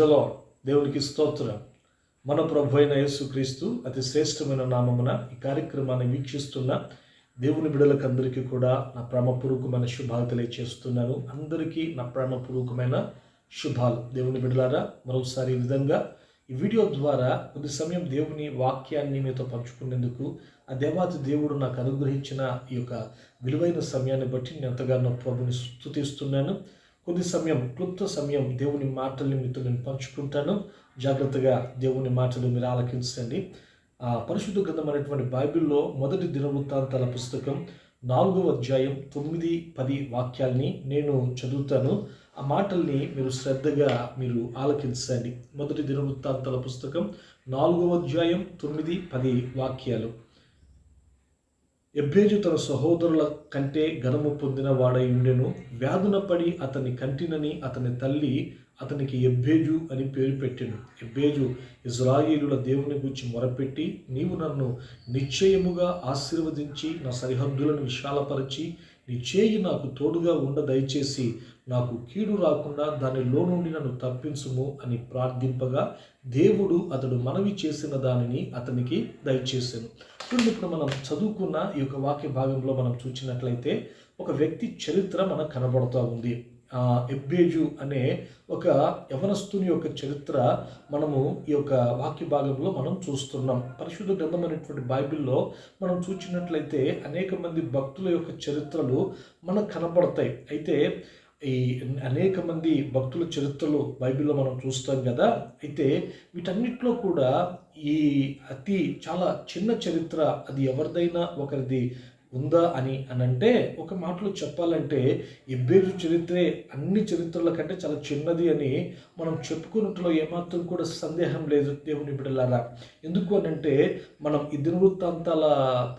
The lord దేవునికి స్తోత్రం. మన ప్రభు అయిన యేసుక్రీస్తు అతి శ్రేష్టమైన నామమున ఈ కార్యక్రమాన్ని వీక్షిస్తున్న దేవుని బిడలకు అందరికీ కూడా నా ప్రేమపూర్వకమైన శుభాలు తెలియచేస్తున్నాను. అందరికీ నా ప్రేమపూర్వకమైన శుభాలు. దేవుని బిడలారా మరోసారి ఈ విధంగా ఈ వీడియో ద్వారా కొద్ది సమయం దేవుని వాక్యాన్ని మీతో పంచుకునేందుకు ఆ దేవాతి దేవుడు నాకు అనుగ్రహించిన ఈ యొక్క విలువైన సమయాన్ని బట్టి నేను ఎంతగానో ప్రభుని స్థుతిస్తున్నాను కొద్ది సమయం క్లుప్త సమయం దేవుని మాటల్ని మీతో నేను పంచుకుంటాను. జాగ్రత్తగా దేవుని మాటలు మీరు ఆలకించండి. ఆ పరిశుద్ధ గ్రంథం అనేటువంటి బైబిల్లో మొదటి దినవృత్తాంతాల పుస్తకం నాలుగవ అధ్యాయం తొమ్మిది పది వాక్యాల్ని నేను చదువుతాను. ఆ మాటల్ని మీరు శ్రద్ధగా మీరు ఆలకించండి. మొదటి దినవృత్తాంతాల పుస్తకం నాలుగవ అధ్యాయం తొమ్మిది పది వాక్యాలు. ఎబ్బేజు తన సహోదరుల కంటే ఘనము పొందిన వాడై ఉండెను. వ్యాధున పడి అతని కంటినని అతని తల్లి అతనికి ఎబ్బేజు అని పేరు పెట్టెను. ఎబ్బేజు ఇజ్రాయిలుల దేవుని గురించి మొరపెట్టి నీవు నన్ను నిశ్చయముగా ఆశీర్వదించి నా సరిహద్దులను విశాలపరిచి నీ చేయి నాకు తోడుగా ఉండ దయచేసి నాకు కీడు రాకుండా దానిలో నుండి నన్ను తప్పించుము అని ప్రార్థింపగా దేవుడు అతడు మనవి చేసిన దానిని అతనికి దయచేశాను చూడండి ఇప్పుడు మనం చదువుకున్న ఈ యొక్క వాక్య భాగంలో మనం చూసినట్లయితే ఒక వ్యక్తి చరిత్ర మనకు కనబడుతూ ఉంది. ఎబ్బేజు అనే ఒక యవనస్తుని యొక్క చరిత్ర మనము ఈ యొక్క వాక్య భాగంలో మనం చూస్తున్నాం. పరిశుద్ధ గ్రంథం అనేటువంటి బైబిల్లో మనం చూసినట్లయితే అనేక మంది భక్తుల యొక్క చరిత్రలు మనకు కనబడతాయి. అయితే ఈ అనేక మంది భక్తుల చరిత్రలు బైబిల్లో మనం చూస్తాం కదా. అయితే వీటన్నిటిలో కూడా ఈ అతి చాలా చిన్న చరిత్ర అది ఎవరిదైనా ఒకరిది ఉందా అని అని అంటే ఒక మాటలో చెప్పాలంటే ఇబ్బేరు చరిత్రే అన్ని చరిత్రల కంటే చాలా చిన్నది అని మనం చెప్పుకున్నట్లో ఏమాత్రం కూడా సందేహం లేదు దేవుని బిడ్డలారా. ఎందుకు అని అంటే మనం ఈ దినవృత్తాంతాల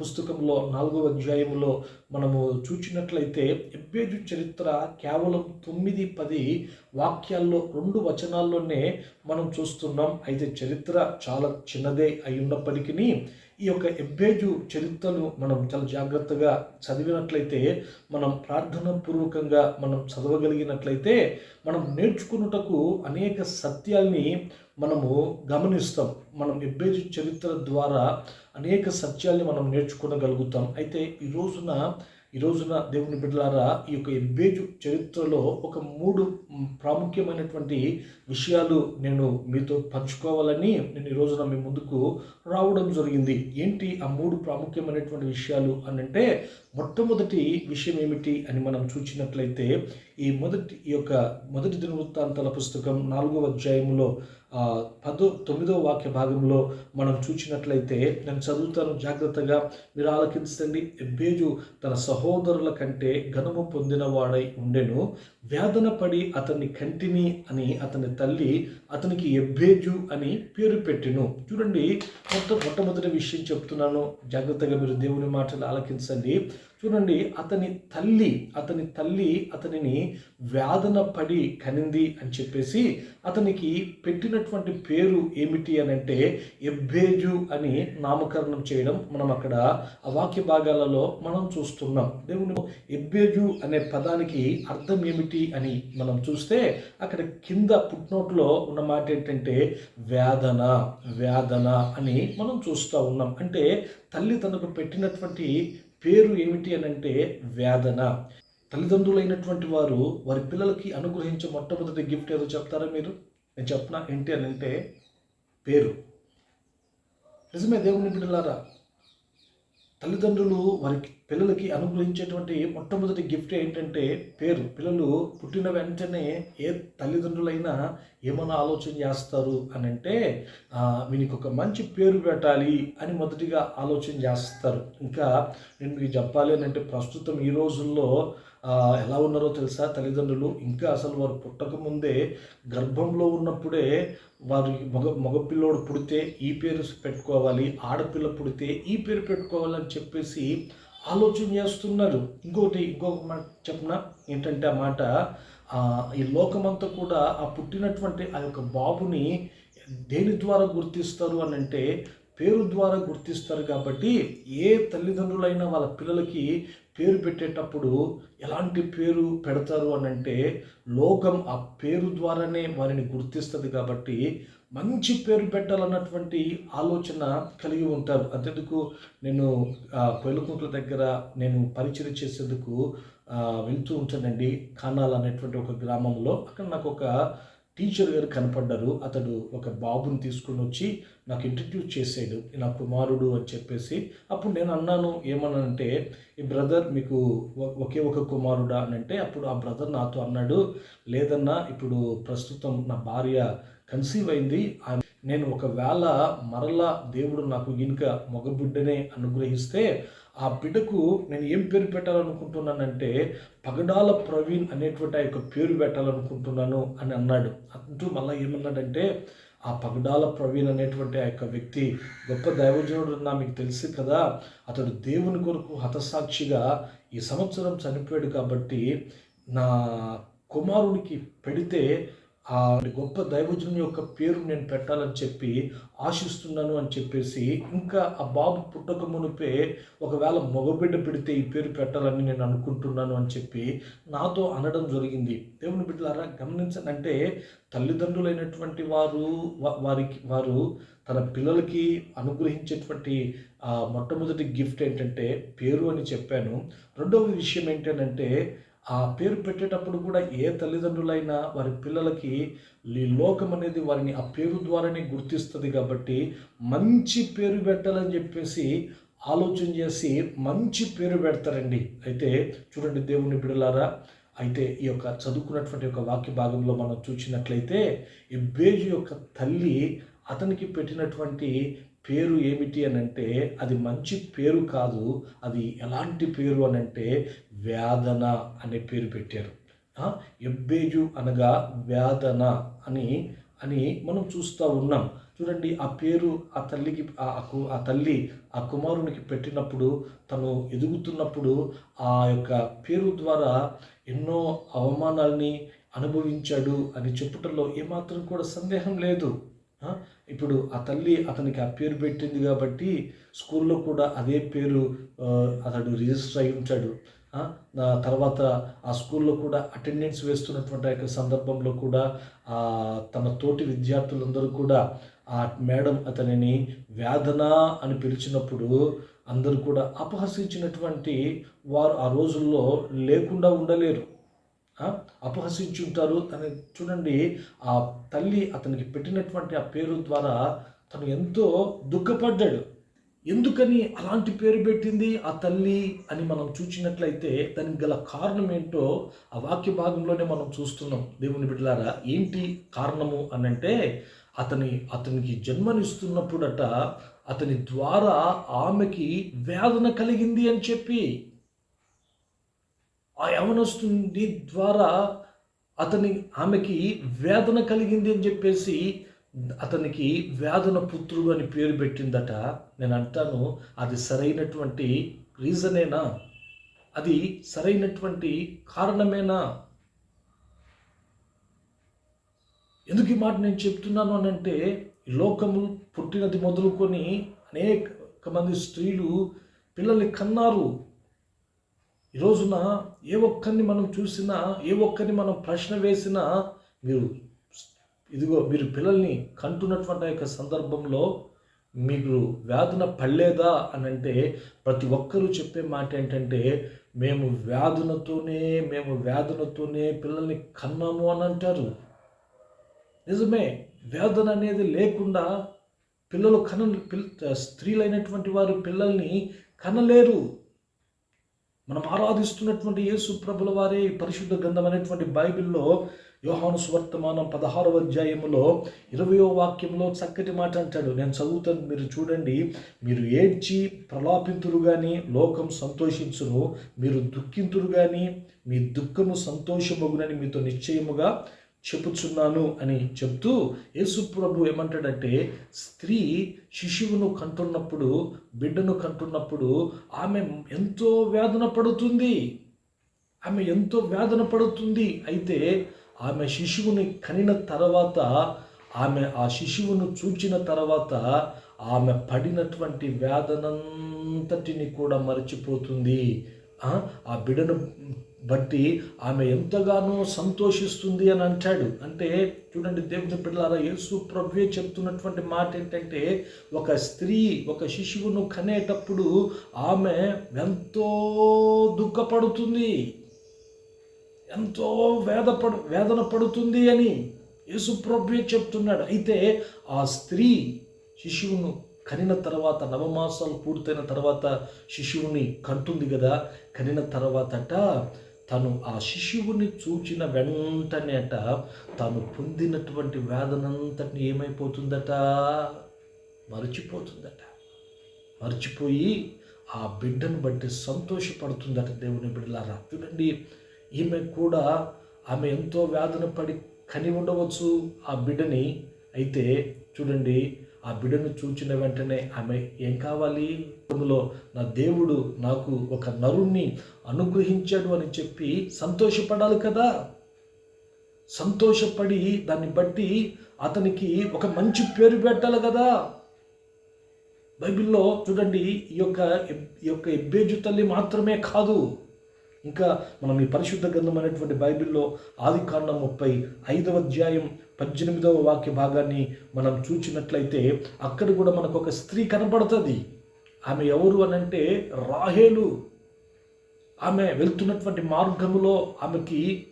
పుస్తకంలో నాలుగవ అధ్యాయంలో మనము చూచినట్లయితే ఎబ్బేజు చరిత్ర కేవలం తొమ్మిది పది వాక్యాల్లో రెండు వచనాల్లోనే మనం చూస్తున్నాం. అయితే చరిత్ర చాలా చిన్నదే అయి ఉన్నప్పటికీ ఈ యొక్క ఎబ్బేజు చరిత్రను మనం చాలా జాగ్రత్తగా చదివినట్లయితే మనం ప్రార్థన పూర్వకంగా మనం చదవగలిగినట్లయితే మనం నేర్చుకున్నటకు అనేక సత్యాల్ని మనము గమనిస్తాం. మనం ఎబ్బేజు చరిత్ర ద్వారా అనేక సత్యాల్ని మనం నేర్చుకోగలుగుతాం అయితే ఈ రోజున ఈ రోజున దేవుని బిడ్డలారా ఈ యొక్క ఎబ్బేజు చరిత్రలో ఒక మూడు ప్రాముఖ్యమైనటువంటి విషయాలు నేను మీతో పంచుకోవాలని నేను ఈ రోజున మీ ముందుకు రావడం జరిగింది. ఏంటి ఆ మూడు ప్రాముఖ్యమైనటువంటి విషయాలు అని అంటే మొట్టమొదటి విషయం ఏమిటి అని మనం చూసినట్లయితే ఈ మొదటి ఈ యొక్క మొదటి దినవృత్తాంతాల పుస్తకం నాలుగవ అధ్యాయంలో పదో తొమ్మిదో వాక్య భాగంలో మనం చూసినట్లయితే నేను చదువుతాను జాగ్రత్తగా మీరు ఆలకించండి ఎబ్బేజు తన సహోదరుల కంటే ఘనము పొందిన వాడై ఉండెను. వేదన పడి అతన్ని కంటిని అని అతని తల్లి అతనికి ఎబ్బేజు అని పేరు పెట్టిను. చూడండి మొత్తం మొట్టమొదటి విషయం చెప్తున్నాను. జాగ్రత్తగా మీరు దేవుని మాటలు ఆలకించండి. చూడండి అతని తల్లి అతని తల్లి అతనిని వేదన పడి కనింది అని చెప్పేసి అతనికి పెట్టినటువంటి పేరు ఏమిటి అని అంటే ఎబ్బేజు అని నామకరణం చేయడం మనం అక్కడ ఆ వాక్య భాగాలలో మనం చూస్తున్నాం. దేవుని ఎబ్బేజు అనే పదానికి అర్థం ఏమిటి అని మనం చూస్తే అక్కడ కింద పుట్నోట్లో ఉన్న మాట ఏంటంటే వేదన వేదన అని మనం చూస్తూ ఉన్నాం. అంటే తల్లి తనకు పెట్టినటువంటి పేరు ఏమిటి అని అంటే వేదన. తల్లిదండ్రులైనటువంటి వారు వారి పిల్లలకి అనుగ్రహించే మొట్టమొదటి గిఫ్ట్ ఏదో చెప్తారా మీరు? నేను చెప్పనా ఏంటి అని అంటే పేరు. నిజమే దేవుని బిడ్డలారా? తల్లిదండ్రులు వారికి పిల్లలకి అనుగ్రహించేటువంటి మొట్టమొదటి గిఫ్ట్ ఏంటంటే పేరు. పిల్లలు పుట్టిన వెంటనే ఏ తల్లిదండ్రులైనా ఏమైనా ఆలోచన చేస్తారు అని అంటే వీనికి ఒక మంచి పేరు పెట్టాలి అని మొదటిగా ఆలోచన చేస్తారు. ఇంకా నేను మీకు చెప్పాలి అని అంటే ప్రస్తుతం ఈ రోజుల్లో ఎలా ఉన్నారో తెలుసా? తల్లిదండ్రులు ఇంకా అసలు వారు పుట్టకముందే గర్భంలో ఉన్నప్పుడే వారి మగ మగపిల్లోడు పుడితే ఈ పేరు పెట్టుకోవాలి ఆడపిల్ల పుడితే ఈ పేరు పెట్టుకోవాలని చెప్పేసి ఆలోచన చేస్తున్నారు. ఇంకొకటి ఇంకొక మాట చెప్పిన? ఏంటంటే ఆ మాట ఈ లోకమంతా కూడా ఆ పుట్టినటువంటి ఆ యొక్క బాబుని దేని ద్వారా గుర్తిస్తారు అని అంటే పేరు ద్వారా గుర్తిస్తారు కాబట్టి ఏ తల్లిదండ్రులైనా వాళ్ళ పిల్లలకి పేరు పెట్టేటప్పుడు ఎలాంటి పేరు పెడతారు అని అంటే లోకం ఆ పేరు ద్వారానే వారిని గుర్తిస్తుంది కాబట్టి మంచి పేరు పెట్టాలన్నటువంటి ఆలోచన కలిగి ఉంటారు. అంతేందుకు నేను కొయ్యలకుంట్ల దగ్గర నేను పరిచయం చేసేందుకు వెళ్తూ ఉంటానండి. కానాల్ అనేటువంటి ఒక గ్రామంలో. అక్కడ నాకు ఒక టీచర్ గారు కనపడ్డారు. అతడు ఒక బాబుని తీసుకుని వచ్చి నాకు ఇంట్రడ్యూస్ చేసాడు నా కుమారుడు అని చెప్పేసి అప్పుడు నేను అన్నాను ఏమన్నానంటే ఈ బ్రదర్ మీకు ఒకే ఒక కుమారుడా? అని అంటే అప్పుడు ఆ బ్రదర్ నాతో అన్నాడు లేదన్నా ఇప్పుడు ప్రస్తుతం నా భార్య కన్సీవ్ అయింది. నేను ఒకవేళ మరలా దేవుడు నాకు ఇంకా మగబిడ్డనే అనుగ్రహిస్తే ఆ బిడ్డకు నేను ఏం పేరు పెట్టాలనుకుంటున్నానంటే పగడాల ప్రవీణ్ అనేటువంటి ఆ యొక్క పేరు పెట్టాలనుకుంటున్నాను అని అన్నాడు. అంటూ మళ్ళీ ఏమన్నాడంటే ఆ పగడాల ప్రవీణ్ అనేటువంటి ఆ యొక్క వ్యక్తి గొప్ప దైవజనుడు నా మీకు తెలుసు కదా అతడు దేవుని కొరకు హతసాక్షిగా ఈ సంవత్సరం చనిపోయాడు కాబట్టి నా కుమారునికి పెడితే ఆ గొప్ప దైవజుని యొక్క పేరు నేను పెట్టాలని చెప్పి ఆశిస్తున్నాను అని చెప్పేసి ఇంకా ఆ బాబు పుట్టక మునిపే ఒకవేళ మగబిడ్డ పెడితే ఈ పేరు పెట్టాలని నేను అనుకుంటున్నాను అని చెప్పి నాతో అనడం జరిగింది. దేవుని బిడ్డలారా గమనించండి. అంటే తల్లిదండ్రులైనటువంటి వారు వారికి వారు తన పిల్లలకి అనుగ్రహించేటువంటి మొట్టమొదటి గిఫ్ట్ ఏంటంటే పేరు అని చెప్పాను. రెండవ విషయం ఏంటంటే ఆ పేరు పెట్టేటప్పుడు కూడా ఏ తల్లిదండ్రులైనా వారి పిల్లలకి ఈ లోకం అనేది వారిని ఆ పేరు ద్వారానే గుర్తిస్తుంది కాబట్టి మంచి పేరు పెట్టాలని చెప్పేసి ఆలోచన చేసి మంచి పేరు పెడతారండి. అయితే చూడండి దేవుని బిడలారా అయితే ఈ యొక్క చదువుకున్నటువంటి యొక్క వాక్య భాగంలో మనం చూసినట్లయితే ఈ బేజు యొక్క తల్లి అతనికి పెట్టినటువంటి పేరు ఏమిటి అని అంటే అది మంచి పేరు కాదు అది ఎలాంటి పేరు అని అంటే వేదన అనే పేరు పెట్టారు. ఎబ్బేజు అనగా వేదన అని అని మనం చూస్తూ ఉన్నాం. చూడండి ఆ పేరు ఆ తల్లికి ఆ తల్లి ఆ కుమారునికి పెట్టినప్పుడు తను ఎదుగుతున్నప్పుడు ఆ యొక్క పేరు ద్వారా ఎన్నో అవమానాల్ని అనుభవించాడు అని చెప్పుటలో ఏమాత్రం కూడా సందేహం లేదు. ఇప్పుడు ఆ తల్లి అతనికి ఆ పేరు పెట్టింది కాబట్టి స్కూల్లో కూడా అదే పేరు అతడు రిజిస్టర్ అయి ఉంటాడు తర్వాత ఆ స్కూల్లో కూడా అటెండెన్స్ వేస్తున్నటువంటి యొక్క సందర్భంలో కూడా తన తోటి విద్యార్థులందరూ కూడా ఆ మేడం అతనిని వేదన అని పిలిచినప్పుడు అందరూ కూడా అపహసించినటువంటి వారు ఆ రోజుల్లో లేకుండా ఉండలేరు. అపహసించుంటారు అని చూడండి ఆ తల్లి అతనికి పెట్టినటువంటి ఆ పేరు ద్వారా తను ఎంతో దుఃఖపడ్డాడు. ఎందుకని అలాంటి పేరు పెట్టింది ఆ తల్లి అని మనం చూసినట్లయితే దానికి గల కారణం ఏంటో ఆ వాక్య భాగంలోనే మనం చూస్తున్నాం. దేవుని బిడ్డలారా ఏంటి కారణము అని అంటే అతని అతనికి జన్మనిస్తున్నప్పుడట అతని ద్వారా ఆమెకి వేదన కలిగింది అని చెప్పి ఆ యవనస్తుని ద్వారా అతని ఆమెకి వేదన కలిగింది అని చెప్పేసి అతనికి వేదన పుత్రుడు అని పేరు పెట్టిందట. నేను అంటాను అది సరైనటువంటి రీజనేనా? అది సరైనటువంటి కారణమేనా? ఎందుకు ఈ మాట నేను చెప్తున్నాను అని అంటే లోకము పుట్టినది మొదలుకొని అనేక మంది స్త్రీలు పిల్లల్ని కన్నారు. ఈ రోజున ఏ ఒక్కరిని మనం చూసినా ఏ ఒక్కరిని మనం ప్రశ్న వేసినా మీరు ఇదిగో మీరు పిల్లల్ని కంటున్నటువంటి యొక్క సందర్భంలో మీకు వ్యాధున పడలేదా అని అంటే ప్రతి ఒక్కరూ చెప్పే మాట ఏంటంటే మేము వ్యాధునతోనే మేము వ్యాధునతోనే పిల్లల్ని కన్నాము అని అంటారు. నిజమే వేదన అనేది లేకుండా పిల్లలు కన స్త్రీలైనటువంటి వారు పిల్లల్ని కనలేరు. మనం ఆరాధిస్తున్నటువంటి యేసు ప్రభుల వారి పరిశుద్ధ గ్రంథం అనేటువంటి బైబిల్లో యోహాను సువర్తమానం పదహారవ అధ్యాయంలో ఇరవయో వాక్యంలో చక్కటి మాట అంటాడు. నేను చదువుతాను మీరు చూడండి. మీరు ఏడ్చి ప్రలాపింతురు కానీ లోకం సంతోషించును. మీరు దుఃఖింతురు కానీ మీ దుఃఖము సంతోషమగునని మీతో నిశ్చయముగా చెప్పుచున్నాను అని చెప్తూ యేసుప్రభు ఏమంటాడంటే స్త్రీ శిశువును కంటున్నప్పుడు బిడ్డను కంటున్నప్పుడు ఆమె ఎంతో వేదన పడుతుంది. ఆమె ఎంతో వేదన పడుతుంది. అయితే ఆమె శిశువుని కనిన తర్వాత ఆమె ఆ శిశువును చూచిన తర్వాత ఆమె పడినటువంటి వేదనంతటిని కూడా మరచిపోతుంది. ఆ, బిడ్డను బట్టి ఆమె ఎంతగానో సంతోషిస్తుంది అని అంటాడు. అంటే చూడండి దేవుని పిల్లల యేసు ప్రభువే చెప్తున్నటువంటి మాట ఏంటంటే ఒక స్త్రీ ఒక శిశువును కనేటప్పుడు ఆమె ఎంతో దుఃఖపడుతుంది. ఎంతో వేదపడు వేదన పడుతుంది అని యేసు ప్రభువే చెప్తున్నాడు. అయితే ఆ స్త్రీ శిశువును కనిన తర్వాత నవమాసాలు పూర్తయిన తర్వాత శిశువుని కంటుంది కదా. కనిన తర్వాతట తను ఆ శిశువుని చూచిన వెంటనేట తాను పొందినటువంటి వేదనంతటిని ఏమైపోతుందట? మరచిపోతుందట. మర్చిపోయి ఆ బిడ్డను బట్టి సంతోషపడుతుందట దేవుని బిడ్డలారా. చూడండి ఈమె కూడా ఆమె ఎంతో వేదన పడి కని ఉండవచ్చు ఆ బిడ్డని. అయితే చూడండి ఆ బిడ్డను చూచిన వెంటనే ఆమె ఏం కావాలి? అందులో నా దేవుడు నాకు ఒక నరుణ్ణి అనుగ్రహించాడు అని చెప్పి సంతోషపడాలి కదా? సంతోషపడి దాన్ని బట్టి అతనికి ఒక మంచి పేరు పెట్టాలి కదా. బైబిల్లో చూడండి ఈ యొక్క ఈ యొక్క ఎబ్బేజు తల్లి మాత్రమే కాదు. ఇంకా మనం ఈ పరిశుద్ధ గ్రంథం అనేటువంటి బైబిల్లో ఆది కాండం ముప్పై ఐదవ అధ్యాయం పద్దెనిమిదవ వాక్య భాగాన్ని మనం చూచినట్లయితే అక్కడ కూడా మనకు ఒక స్త్రీ కనపడుతుంది ఆమె ఎవరు అని అంటే రాహేలు. ఆమె వెళ్తున్నటువంటి మార్గములో ఆమెకి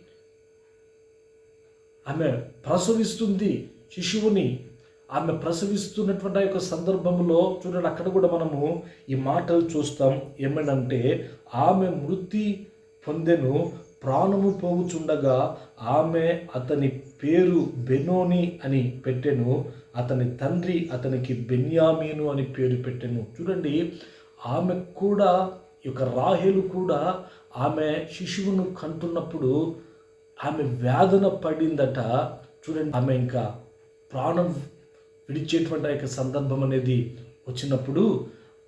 ఆమె ప్రసవిస్తుంది శిశువుని. ఆమె ప్రసవిస్తున్నటువంటి ఆ యొక్క సందర్భంలో చూడండి అక్కడ కూడా మనము ఈ మాటలు చూస్తాం. ఏమనంటే ఆమె మృతి పొందెను ప్రాణము పోగుచుండగా ఆమె అతని పేరు బెనోని అని పెట్టెను అతని తండ్రి అతనికి బెన్యామీను అని పేరు పెట్టెను. చూడండి ఆమె కూడా ఈ యొక్క రాహేలు కూడా ఆమె శిశువును కంటున్నప్పుడు ఆమె వేదన పడిందట. చూడండి ఆమె ఇంకా ప్రాణం విడిచేటువంటి ఆ యొక్క సందర్భం అనేది వచ్చినప్పుడు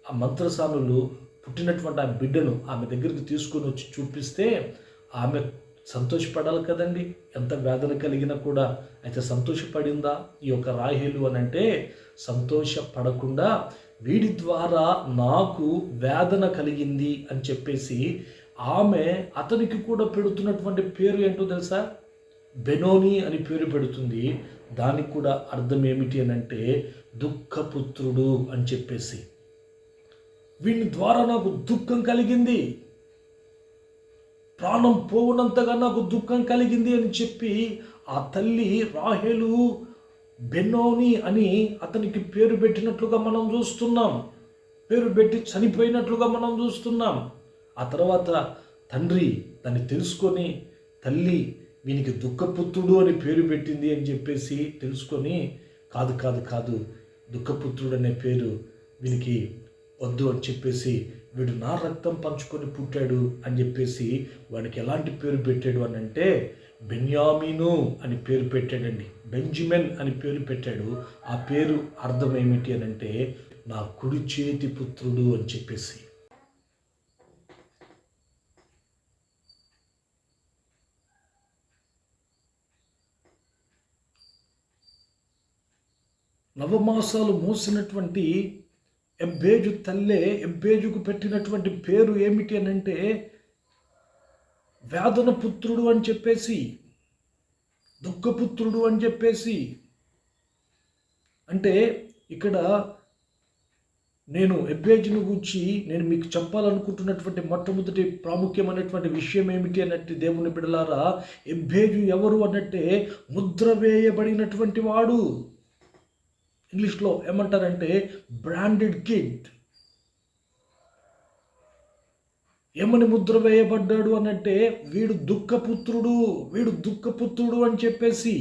ఆ మంత్రసానులు పుట్టినటువంటి ఆ బిడ్డను ఆమె దగ్గరికి తీసుకొని వచ్చి చూపిస్తే ఆమె సంతోషపడాలి కదండి? ఎంత వేదన కలిగినా కూడా అయితే సంతోషపడిందా? ఈ యొక్క రాహేలు అని అంటే సంతోషపడకుండా వీడి ద్వారా నాకు వేదన కలిగింది అని చెప్పేసి ఆమె అతనికి కూడా పెడుతున్నటువంటి పేరు ఏంటో తెలుసా? బెనోని అని పేరు పెడుతుంది. దానికి కూడా అర్థం ఏమిటి అని అంటే దుఃఖపుత్రుడు అని చెప్పేసి. వీని ద్వారా నాకు దుఃఖం కలిగింది. ప్రాణం పోవునంతగా నాకు దుఃఖం కలిగింది అని చెప్పి ఆ తల్లి రాహేలు బెన్నోని అని అతనికి పేరు పెట్టినట్లుగా మనం చూస్తున్నాం. పేరు పెట్టి చనిపోయినట్లుగా మనం చూస్తున్నాం. ఆ తర్వాత తండ్రి దాన్ని తెలుసుకొని తల్లి వీనికి దుఃఖపుత్రుడు అని పేరు పెట్టింది అని చెప్పేసి తెలుసుకొని కాదు కాదు కాదు దుఃఖపుత్రుడు అనే పేరు వీనికి వద్దు అని చెప్పేసి వీడు నా రక్తం పంచుకొని పుట్టాడు అని చెప్పేసి వాడికి ఎలాంటి పేరు పెట్టాడు అని అంటే బెన్యామీను అని పేరు పెట్టాడండి. బెంజిమెన్ అని పేరు పెట్టాడు. ఆ పేరు అర్థం ఏమిటి అని అంటే నా కుడి చేతి పుత్రుడు అని చెప్పేసి. నవమాసాలు మోసినటువంటి ఎంబేజు తల్లే ఎంబేజుకు పెట్టినటువంటి పేరు ఏమిటి అని అంటే వేదన పుత్రుడు అని చెప్పేసి దుఃఖపుత్రుడు అని చెప్పేసి. అంటే ఇక్కడ నేను ఎబ్బేజును గురించి నేను మీకు చెప్పాలనుకుంటున్నటువంటి మొట్టమొదటి ప్రాముఖ్యమైనటువంటి విషయం ఏమిటి అన్నట్టు దేవుని బిడలారా ఎబ్బేజు ఎవరు అన్నట్టే ముద్ర వేయబడినటువంటి వాడు. ఇంగ్లీష్లో ఏమంటారంటే బ్రాండెడ్ కిడ్ ఏమని ముద్ర వేయబడ్డాడు అనంటే వీడు దుఃఖపుత్రుడు వీడు దుఃఖపుత్రుడు అని చెప్పేసి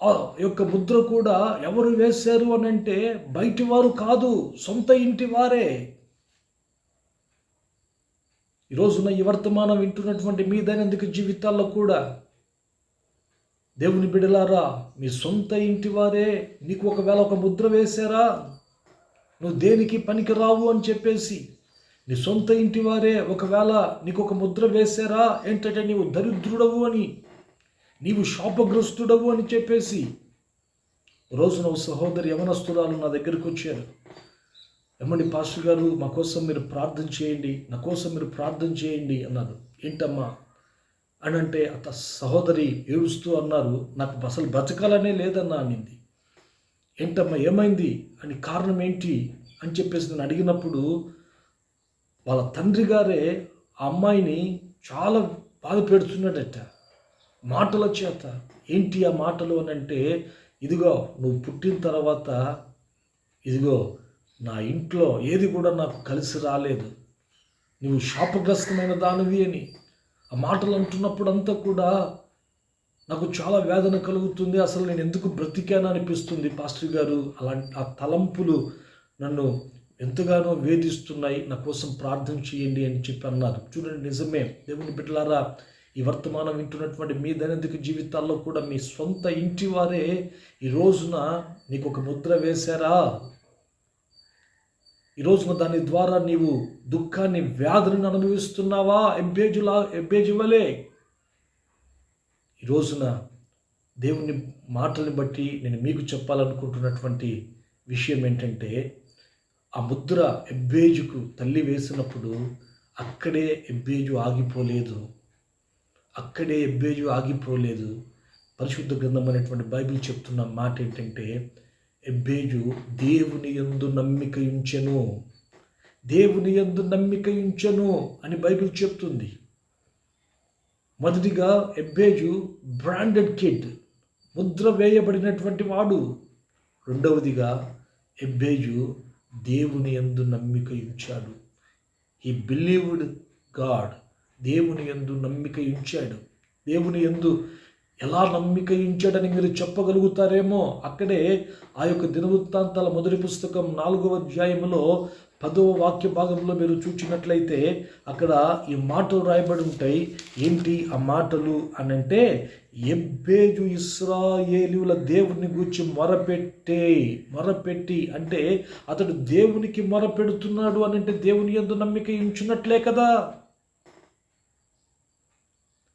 ఆ యొక్క ముద్ర కూడా ఎవరు వేశారు అని అంటే బయటి వారు కాదు సొంత ఇంటి వారే ఈ రోజున ఈ వర్తమానం వింటున్నటువంటి మీ దైనందిక జీవితాల్లో కూడా దేవుని బిడలారా మీ సొంత ఇంటి వారే నీకు ఒకవేళ ఒక ముద్ర వేశారా? నువ్వు దేనికి పనికి రావు అని చెప్పేసి నీ సొంత ఇంటి వారే ఒకవేళ నీకు ఒక ముద్ర వేశారా? ఏంటంటే నీవు దరిద్రుడవు అని నీవు శాపగ్రస్తుడవు అని చెప్పేసి రోజున ఓ సహోదరి యవనస్తురాలు నా దగ్గరికి వచ్చారు. ఎమ్మండి పాస్టర్ గారు మా కోసం మీరు ప్రార్థన చేయండి నా కోసం మీరు ప్రార్థన చేయండి అన్నారు ఏంటమ్మా అని అంటే అత సహోదరి ఏడుస్తూ అన్నారు నాకు అసలు బ్రతకాలనే లేదన్నా అనింది. ఏంటమ్మా ఏమైంది? అని కారణం ఏంటి? అని చెప్పేసి నేను అడిగినప్పుడు వాళ్ళ తండ్రి గారే ఆ అమ్మాయిని చాలా బాధ పెడుతున్నాడట. మాటల చేత. ఏంటి ఆ మాటలు? అని అంటే ఇదిగో నువ్వు పుట్టిన తర్వాత ఇదిగో నా ఇంట్లో ఏది కూడా నాకు కలిసి రాలేదు. నువ్వు శాపగ్రస్తమైన దానివి అని. ఆ మాటలు అంటున్నప్పుడంతా కూడా నాకు చాలా వేదన కలుగుతుంది. అసలు నేను ఎందుకు బ్రతికాను అనిపిస్తుంది పాస్టర్ గారు. అలాంటి ఆ తలంపులు నన్ను ఎంతగానో వేధిస్తున్నాయి. నా కోసం ప్రార్థన చేయండి అని చెప్పి అన్నారు. చూడండి నిజమే. దేవుని బిడ్డలారా ఈ వర్తమానం వింటున్నటువంటి మీ దైనందిక జీవితాల్లో కూడా మీ సొంత ఇంటి వారే ఈ రోజున నీకు ఒక ముద్ర వేశారా? ఈ రోజున దాని ద్వారా నీవు దుఃఖాన్ని వ్యాధులను అనుభవిస్తున్నావా? ఎబ్బేజులా ఎబ్బేజు ఈరోజున ఈ రోజున దేవుని మాటల్ని బట్టి నేను మీకు చెప్పాలనుకుంటున్నటువంటి విషయం ఏంటంటే ఆ ముద్ర ఎబ్బేజుకు తల్లి వేసినప్పుడు అక్కడే ఎబ్బేజు ఆగిపోలేదు. అక్కడే ఎబ్బేజు ఆగిపోలేదు. పరిశుద్ధ గ్రంథం అనేటువంటి బైబిల్ చెప్తున్న మాట ఏంటంటే ఎబ్బేజు దేవుని యందు నమ్మిక ఉంచెను దేవుని యందు నమ్మిక ఉంచెను అని బైబిల్ చెప్తుంది. మొదటిగా ఎబ్బేజు బ్రాండెడ్ కిడ్ ముద్ర వేయబడినటువంటి వాడు. రెండవదిగా ఎబ్బేజు దేవుని యందు నమ్మిక ఉంచాడు ఈ బిలీవ్డ్ గాడ్ దేవుని యందు నమ్మిక ఉంచాడు దేవుని యందు ఎలా నమ్మిక ఉంచాడని మీరు చెప్పగలుగుతారేమో అక్కడే ఆ యొక్క దినవృత్తాంతాల మొదటి పుస్తకం నాలుగవ అధ్యాయంలో పదవ వాక్య భాగంలో మీరు చూచినట్లయితే అక్కడ ఈ మాటలు రాయబడి ఉంటాయి. ఏంటి ఆ మాటలు అని అంటే ఎబ్బేజు ఇస్రాయేలుల దేవుని గూర్చి మొరపెట్టే మొరపెట్టి అంటే అతడు దేవునికి మొరపెడుతున్నాడు అని అంటే దేవుని ఎందు నమ్మిక ఉంచున్నట్లే కదా?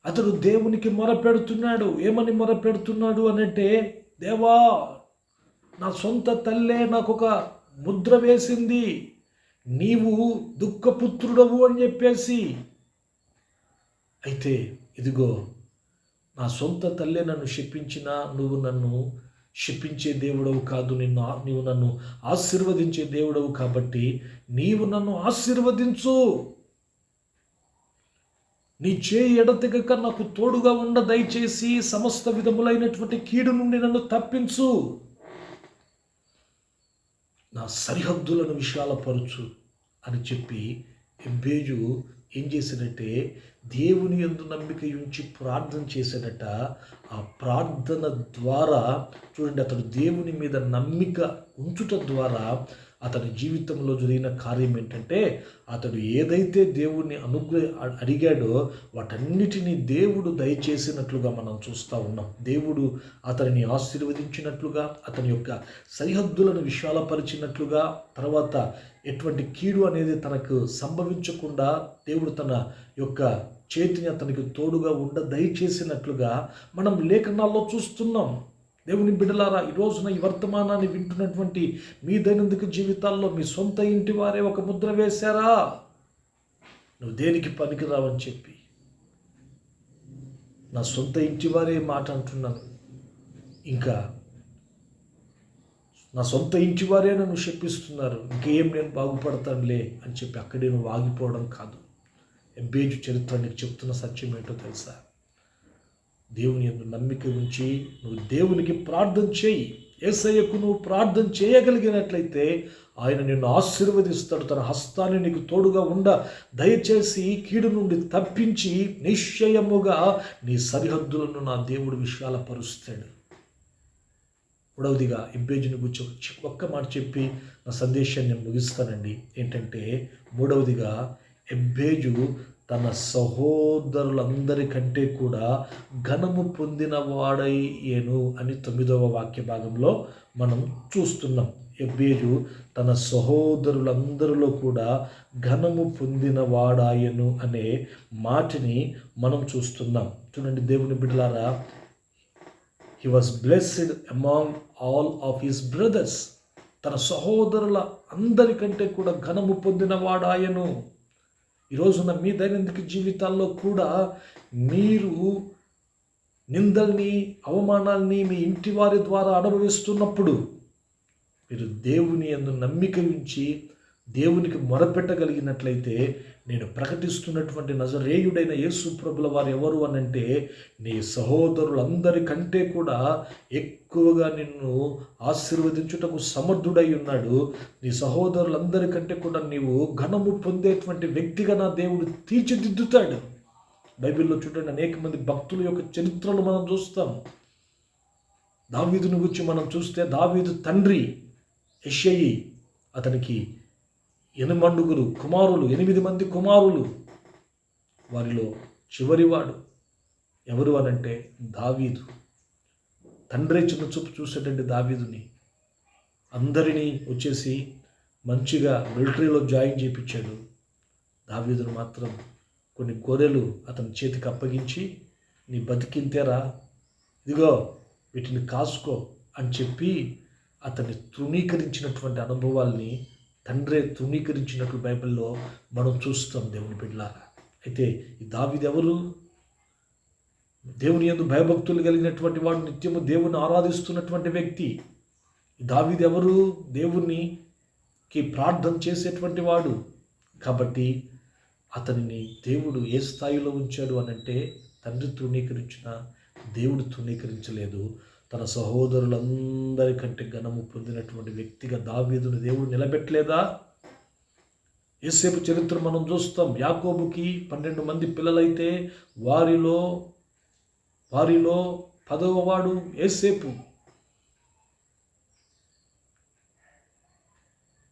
అతడు దేవునికి మొరపెడుతున్నాడు. ఏమని మొరపెడుతున్నాడు అనంటే దేవా నా సొంత తల్లే నాకు ఒక ముద్ర వేసింది. నీవు దుఃఖపుత్రుడవు అని చెప్పేసి. అయితే ఇదిగో నా సొంత తల్లే నన్ను శపించినా నువ్వు నన్ను శిప్పించే దేవుడవు కాదు. నిన్ను నువ్వు నీవు నన్ను ఆశీర్వదించే దేవుడవు కాబట్టి నీవు నన్ను ఆశీర్వదించు. నీ చేయి ఎడతెగక నాకు తోడుగా ఉండ దయచేసి సమస్త విధములైనటువంటి కీడు నుండి నన్ను తప్పించు. నా సరిహద్దులను విశాలపరచు అని చెప్పి ఎబ్బేజు ఏం చేశాడంటే దేవుని యందు నమ్మిక ఉంచి ప్రార్థన చేశాడట ఆ ప్రార్థన ద్వారా చూడండి అతడు దేవుని మీద నమ్మిక ఉంచుట ద్వారా అతని జీవితంలో జరిగిన కార్యం ఏంటంటే అతడు ఏదైతే దేవుణ్ణి అనుగ్రహ అడిగాడో వాటన్నిటినీ దేవుడు దయచేసినట్లుగా మనం చూస్తూ ఉన్నాం. దేవుడు అతనిని ఆశీర్వదించినట్లుగా అతని యొక్క సరిహద్దులను విశాలపరిచినట్లుగా తర్వాత ఎటువంటి కీడు అనేది తనకు సంభవించకుండా దేవుడు తన యొక్క చేతిని అతనికి తోడుగా ఉండ దయచేసినట్లుగా మనం లేఖనాల్లో చూస్తున్నాం. దేవుని బిడ్డలారా ఈ రోజున ఈ వర్తమానాన్ని వింటున్నటువంటి మీ దైనందిక జీవితాల్లో మీ సొంత ఇంటి వారే ఒక ముద్ర వేశారా? నువ్వు దేనికి పనికిరావని చెప్పి. నా సొంత ఇంటి వారే మాట అంటున్నాను ఇంకా నా సొంత ఇంటి వారే నన్ను చెప్పిస్తున్నారు ఇంకేం నేను బాగుపడతానులే అని చెప్పి అక్కడే నువ్వు ఆగిపోవడం కాదు. ఎబ్బేజు చరిత్ర నీకు చెప్తున్న సత్యం ఏంటో తెలుసా? దేవుని ఎందు నమ్మిక ఉంచి నువ్వు దేవునికి ప్రార్థన చేయి. ఏసయ్యకు నువ్వు ప్రార్థన చేయగలిగినట్లయితే ఆయన నిన్ను ఆశీర్వదిస్తాడు. తన హస్తాన్ని నీకు తోడుగా ఉండ. దయచేసి కీడు నుండి తప్పించి నిశ్చయముగా నీ సరిహద్దులను నా దేవుడు విశాలపరుస్తాడు. మూడవదిగా ఎంపేజీని గురించి ఒక్క మాట చెప్పి నా సందేశాన్ని నేను ముగిస్తానండి. ఏంటంటే మూడవదిగా ఎబ్బేజు తన సహోదరులందరికంటే కూడా ఘనము పొందిన వాడయ్యేను అని తొమ్మిదవ వాక్య భాగంలో మనం చూస్తున్నాం. ఎబ్బేజు తన సహోదరులందరిలో కూడా ఘనము పొందిన వాడాయను అనే మాటని మనం చూస్తున్నాం. చూడండి దేవుని బిడ్డలారా he was blessed among all of his brothers తన సహోదరుల అందరికంటే కూడా ఘనము పొందిన వాడాయను ఈరోజున మీ దైనందిక జీవితాల్లో కూడా మీరు నిందల్ని అవమానాల్ని మీ ఇంటి వారి ద్వారా అనుభవిస్తున్నప్పుడు మీరు దేవుని ఎందు నమ్మిక ఉంచి దేవునికి మొరపెట్టగలిగినట్లయితే నేను ప్రకటిస్తున్నటువంటి నజరేయుడైన యేసు ప్రభుల వారు ఎవరు అనంటే నీ సహోదరులందరికంటే కూడా ఎక్కువగా నిన్ను ఆశీర్వదించుటకు సమర్థుడై ఉన్నాడు. నీ సహోదరులందరికంటే కూడా నీవు ఘనము పొందేటువంటి వ్యక్తిగా నా దేవుడు తీర్చిదిద్దుతాడు. బైబిల్లో చూడండి అనేక మంది భక్తుల యొక్క చరిత్రలు మనం చూస్తాం. దావీదుని గురించి మనం చూస్తే దావీదు తండ్రి యషయి అతనికి ఎనిమండుగురు కుమారులు ఎనిమిది మంది కుమారులు. వారిలో చివరివాడు ఎవరు అనంటే దావీదు. తండ్రి చిన్న చూపు చూసేటండి దావీదుని. అందరినీ వచ్చేసి మంచిగా మిలిటరీలో జాయిన్ చేయించాడు. దావీదును మాత్రం కొన్ని గొర్రెలు అతని చేతికి అప్పగించి నీ బతికింతేరా? ఇదిగో వీటిని కాసుకో అని చెప్పి అతన్ని తృణీకరించినటువంటి అనుభవాల్ని తండ్రే తృణీకరించినట్లు బైబిల్లో మనం చూస్తాం దేవుని బిడ్డలారా. అయితే ఈ దావిది ఎవరు? దేవుని ఎందు భయభక్తులు కలిగినటువంటి వాడు నిత్యము దేవుని ఆరాధిస్తున్నటువంటి వ్యక్తి. ఈ దావిది ఎవరు? దేవునికి ప్రార్థన చేసేటువంటి వాడు. కాబట్టి అతనిని దేవుడు ఏ స్థాయిలో ఉంచాడు అని అంటే తండ్రి తృణీకరించిన దేవుడు తృణీకరించలేదు. తన సహోదరులందరికంటే ఘనము పొందినటువంటి వ్యక్తిగా దావీదును దేవుడు నిలబెట్టలేదా? ఏసేపు చరిత్ర మనం చూస్తాం. యాకోబుకి పన్నెండు మంది పిల్లలైతే వారిలో వారిలో పదవవాడు ఏసేపు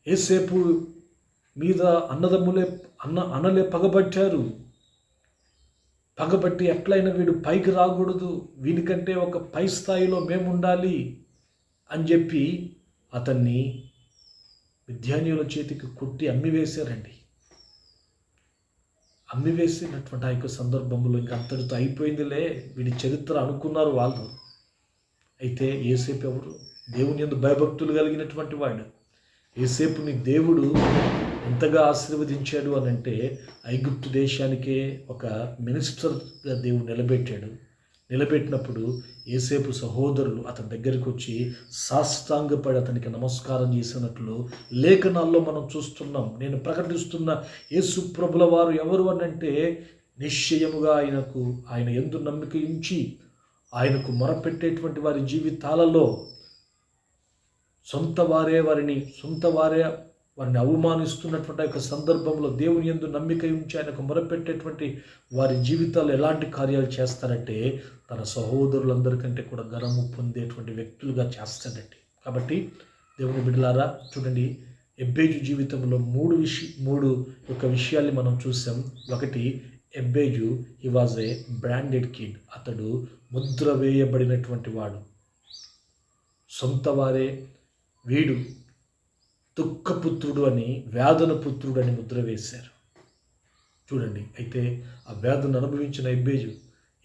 ఏసేపు మీద అన్నదమ్ములే అన్న అన్నలే పగబట్టారు. పగబట్టి ఎట్లయినా వీడు పైకి రాకూడదు. వీనికంటే ఒక పై స్థాయిలో మేము ఉండాలి అని చెప్పి అతన్ని విద్యాన్యుల చేతికి కొట్టి అమ్మివేశారండి. అమ్మివేసినటువంటి ఆ యొక్క సందర్భంలో ఇంకా అంతటితో అయిపోయిందిలే. వీడి చరిత్ర అనుకున్నారు వాళ్ళు. అయితే ఏసేపు ఎవరు? దేవుని ఎందు భయభక్తులు కలిగినటువంటి వాడు. ఏసేపుని దేవుడు ఎంతగా ఆశీర్వదించాడు అని అంటే ఐగుప్తు దేశానికే ఒక మినిస్టర్గా దేవుడు నిలబెట్టాడు. నిలబెట్టినప్పుడు ఏసేపు సహోదరులు అతని దగ్గరికి వచ్చి సాష్టాంగపడి అతనికి నమస్కారం చేసినట్లు లేఖనాల్లో మనం చూస్తున్నాం. నేను ప్రకటిస్తున్న యేసు ప్రభుల వారు ఎవరు అని అంటే నిశ్చయముగా ఆయనకు ఆయన ఎందు నమ్మిక ఉంచి ఆయనకు మొరపెట్టేటువంటి వారి జీవితాలలో సొంత వారే వారిని సొంత వారే వారిని అవమానిస్తున్నటువంటి యొక్క సందర్భంలో దేవుని ఎందు నమ్మిక ఉంచి ఆయనకు మొరపెట్టేటువంటి వారి జీవితాలు ఎలాంటి కార్యాలు చేస్తారంటే తన సహోదరులందరికంటే కూడా గరము పొందేటువంటి వ్యక్తులుగా చేస్తాడండి. కాబట్టి దేవుని బిడ్డలారా చూడండి ఎబ్బేజు జీవితంలో మూడు విషయ మూడు యొక్క విషయాల్ని మనం చూసాం. ఒకటి Jabez he was a branded kid అతడు ముద్ర వేయబడినటువంటి వాడు. సొంత వారే వీడు దుఃఖపుత్రుడు అని వేదన పుత్రుడు అని ముద్ర వేశారు. చూడండి అయితే ఆ వేదన అనుభవించిన ఇబ్బేజు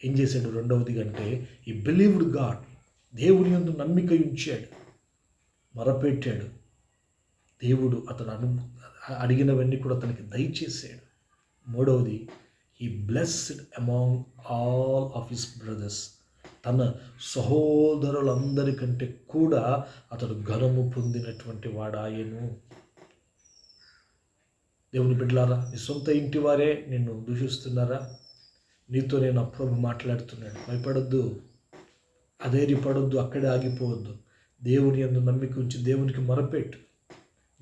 ఏం చేశాడు? రెండవది అంటే ఈ బిలీవ్డ్ గాడ్ దేవుని యందు నమ్మిక ఉంచాడు మరపెట్టాడు. దేవుడు అతను అను అడిగినవన్నీ కూడా అతనికి దయచేసాడు మూడవది ఈ blessed among all of his brothers తన సహోదరులందరికంటే కూడా అతడు ఘనము పొందినటువంటి వాడాయను. దేవుని బిడ్డలారా నీ సొంత ఇంటి వారే నిన్ను దూషిస్తున్నారా? నీతో నేను అప్రభు మాట్లాడుతున్నాడు. భయపడొద్దు అధైర్యపడొద్దు అక్కడే ఆగిపోవద్దు. దేవుని ఎందు నమ్మిక ఉంచి దేవునికి మొరపెట్టు.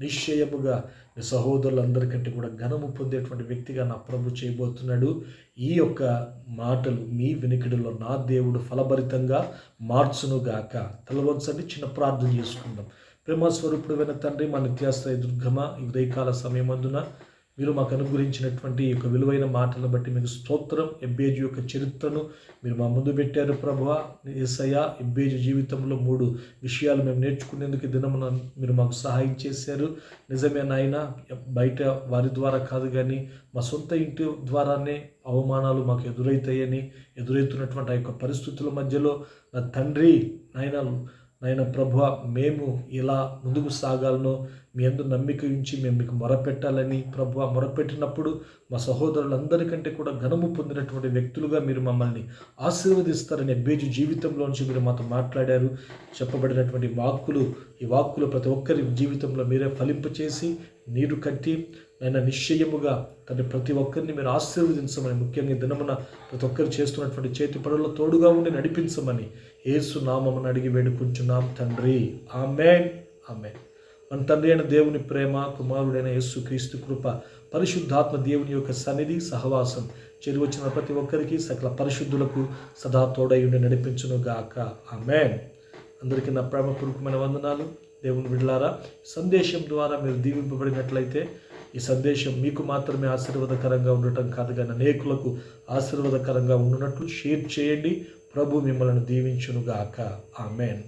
నిశ్చయముగా మీ సహోదరులందరికంటే కూడా ఘనము పొందేటువంటి వ్యక్తిగా నా ప్రభు చేయబోతున్నాడు. ఈ యొక్క మాటలు మీ వినికిడిలో నా దేవుడు ఫలభరితంగా మార్చునుగాక తెలవచ్చని చిన్న ప్రార్థన చేసుకుందాం. ప్రేమస్వరూపుడు స్వరూపుడు తండ్రి మా నిత్యాశ్రయ దుర్గమ ఈ ఉదయకాల సమయమందున మీరు మాకు అనుగ్రహించినటువంటి ఈ యొక్క విలువైన మాటలను బట్టి మీకు స్తోత్రం. ఎబ్బేజు యొక్క చరిత్రను మీరు మా ముందు పెట్టారు ప్రభువ. ఏసయ ఎబ్బేజు జీవితంలో మూడు విషయాలు మేము నేర్చుకునేందుకు దినమున మీరు మాకు సహాయం చేశారు. నిజమే నాయన బయట వారి ద్వారా కాదు కానీ మా సొంత ఇంటి ద్వారానే అవమానాలు మాకు ఎదురవుతాయని ఎదురవుతున్నటువంటి ఆ యొక్క పరిస్థితుల మధ్యలో నా తండ్రి నాయన నాయన ప్రభు మేము ఇలా ముందుకు సాగాలనో మీ అందు నమ్మిక ఉంచి మేము మీకు మొరపెట్టాలని ప్రభు మొరపెట్టినప్పుడు మా సహోదరులందరికంటే కూడా ఘనము పొందినటువంటి వ్యక్తులుగా మీరు మమ్మల్ని ఆశీర్వదిస్తారనే ఎబ్బేజు జీవితంలోంచి మీరు మాతో మాట్లాడారు. చెప్పబడినటువంటి వాక్కులు ఈ వాక్కులు ప్రతి ఒక్కరి జీవితంలో మీరే ఫలింపచేసి నీరు కట్టి ఆయన నిశ్చయముగా తన ప్రతి ఒక్కరిని మీరు ఆశీర్వదించమని ముఖ్యంగా దినమున ప్రతి ఒక్కరు చేస్తున్నటువంటి చేతి పనుల్లో తోడుగా ఉండి నడిపించమని ఏసు నామమును అడిగి వేడుకుంటున్నాం తండ్రి. ఆమెన్. ఆమెన్. మన తండ్రి అయిన దేవుని ప్రేమ కుమారుడైన యేసు క్రీస్తు కృప పరిశుద్ధాత్మ దేవుని యొక్క సన్నిధి సహవాసం చేరువచ్చిన ప్రతి ఒక్కరికి సకల పరిశుద్ధులకు సదా తోడై ఉండి నడిపించును గాక. ఆమెన్. అందరికీ నా ప్రేమపూర్వకమైన వందనాలు. దేవుని విడలారా సందేశం ద్వారా మీరు దీవింపబడినట్లయితే ఈ సందేశం మీకు మాత్రమే ఆశీర్వాదకరంగా ఉండటం కాదు కానీ అనేకులకు ఆశీర్వాదకరంగా ఉండునట్లు షేర్ చేయండి. ప్రభు మిమ్మల్ని దీవించునుగాక. ఆమెన్.